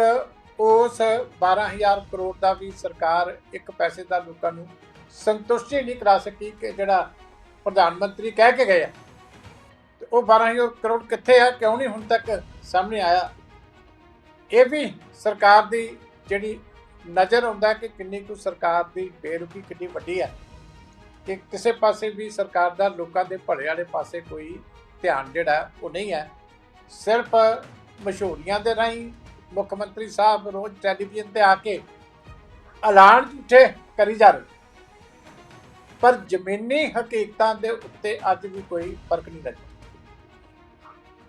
ਉਸ 12000 ਕਰੋੜ ਦਾ ਵੀ ਸਰਕਾਰ ਇੱਕ ਪੈਸੇ ਦਾ ਲੋਕਾਂ ਨੂੰ ਸੰਤੁਸ਼ਟੀ ਨਹੀਂ ਕਰਾ ਸਕੀ ਕਿ ਜਿਹੜਾ ਪ੍ਰਧਾਨ ਮੰਤਰੀ ਕਹਿ ਕੇ ਗਏ ਆ। ਤੇ ਉਹ 12000 ਕਰੋੜ ਕਿੱਥੇ ਆ, ਕਿਉਂ ਨਹੀਂ ਹੁਣ ਤੱਕ ਸਾਹਮਣੇ ਆਇਆ? ਇਹ ਵੀ ਸਰਕਾਰ ਦੀ ਜਿਹੜੀ ਨਜ਼ਰ ਆਉਂਦਾ ਕਿ ਕਿੰਨੀ ਕੁ ਸਰਕਾਰ ਦੀ ਬੇਰੁਖੀ ਕਿੰਨੀ ਵੱਡੀ ਹੈ, ਕਿ ਕਿਸੇ ਪਾਸੇ ਵੀ ਸਰਕਾਰ ਦਾ ਲੋਕਾਂ ਦੇ ਭਲੇ ਵਾਲੇ ਪਾਸੇ ਕੋਈ ਧਿਆਨ ਜਿਹੜਾ ਉਹ ਨਹੀਂ ਹੈ। ਸਿਰਫ ਮਸ਼ਹੂਰੀਆਂ ਦੇ ਰਾਹੀਂ ਮੁੱਖ ਮੰਤਰੀ ਸਾਹਿਬ ਰੋਜ਼ ਟੈਲੀਵਿਜ਼ਨ ਤੇ ਆ ਕੇ ਐਲਾਨ ਝੂਠੇ ਕਰੀ ਜਾ ਰਹੇ। ਪਰ ਜ਼ਮੀਨੀ ਹਕੀਕਤਾਂ ਦੇ ਉੱਤੇ ਅੱਜ ਵੀ ਕੋਈ ਫ਼ਰਕ ਨਹੀਂ ਲੱਗਦਾ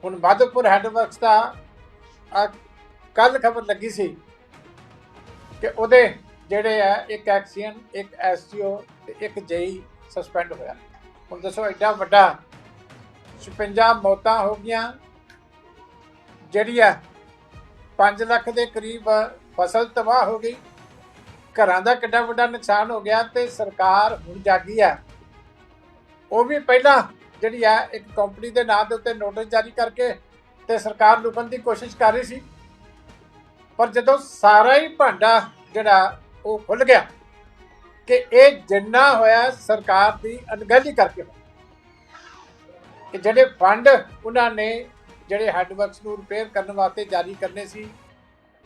ਹੁਣ ਮਾਧੋਪੁਰ ਹੈਡਵਰਕਸ ਦਾ ਕੱਲ ਖਬਰ ਲੱਗੀ ਸੀ ਕਿ ਉਹਦੇ ਜਿਹੜੇ ਆ, ਇੱਕ ਐਕਸੀਅਨ, ਇੱਕ ਐਸਟੀਓ ਤੇ ਇੱਕ ਜੇਈ ਸਸਪੈਂਡ ਹੋਇਆ। ਹੁਣ ਦੱਸੋ, ਐਡਾ ਵੱਡਾ 56 ਮੌਤਾਂ ਹੋ ਗਈਆਂ, ਜਿਹੜੀ ਆ 5 ਲੱਖ ਦੇ ਕਰੀਬ ਫਸਲ ਤਬਾਹ ਹੋ ਗਈ। ਘਰਾਂ ਦਾ ਕਿੱਡਾ ਵੱਡਾ ਨੁਕਸਾਨ ਹੋ ਗਿਆ ਤੇ ਸਰਕਾਰ ਹੁਣ ਜਾਗੀ ਆ। ਉਹ ਵੀ ਪਹਿਲਾਂ ਜਿਹੜੀ ਆ, ਇੱਕ ਕੰਪਨੀ ਦੇ ਨਾਂ ਦੇ ਉੱਤੇ ਨੋਟਿਸ ਜਾਰੀ ਕਰਕੇ ਤੇ ਸਰਕਾਰ ਲੁਕਣ ਦੀ ਕੋਸ਼ਿਸ਼ ਕਰ ਰਹੀ ਸੀ। ਪਰ ਜਦੋਂ ਸਾਰਾ ਹੀ ਭਾਂਡਾ ਜਿਹੜਾ ਉਹ ਖੁੱਲ ਗਿਆ ਕਿ ਇਹ ਜਿੰਨਾ ਹੋਇਆ ਸਰਕਾਰ ਦੀ ਅਣਗਹਿਲੀ ਕਰਕੇ ਕਿ ਜਿਹੜੇ ਫੰਡ ਉਹਨਾਂ ਨੇ ਜਿਹੜੇ ਹੈੱਡਵਰਕਸ ਨੂੰ ਰਿਪੇਅਰ ਕਰਨ ਵਾਸਤੇ ਜਾਰੀ ਕਰਨੇ ਸੀ